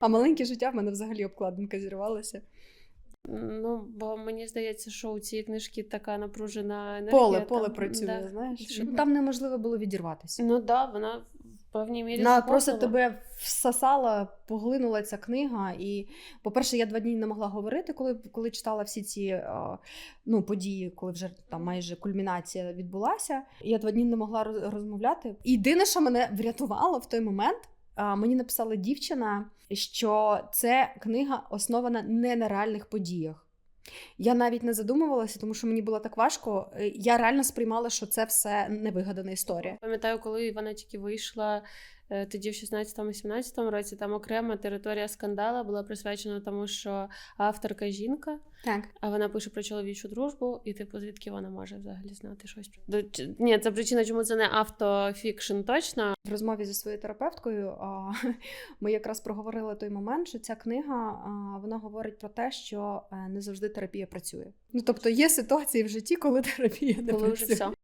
А маленьке життя в мене взагалі обкладинка зірвалася. Ну, бо мені здається, що у цієї книжки така напружена енергія. Поле, поле там, працює, да. знаєш. Що- Ну, там неможливо було відірватися. Ну так, да, вона в певній мірі Вона просто тебе всосала, поглинула ця книга. І, по-перше, я два дні не могла говорити, коли, коли читала всі ці ну, події, коли вже там майже кульмінація відбулася. Я два дні не могла розмовляти. І єдине, що мене врятувало в той момент, мені написала дівчина, що це книга основана не на реальних подіях. Я навіть не задумувалася, тому що мені було так важко. Е, Я реально сприймала, що це все невигадана історія. Пам'ятаю, коли вона тільки вийшла тоді в 16-17 році, там окрема територія скандала була присвячена тому, що авторка жінка, Так. а вона пише про чоловічу дружбу, і типу, звідки вона може взагалі знати щось До- Ні, це причина, чому це не автофікшн точно. В розмові зі своєю терапевткою ми якраз проговорили той момент, що ця книга вона говорить про те, що е, не завжди терапія працює. Ну тобто є ситуації в житті, коли терапія не Коли вже все.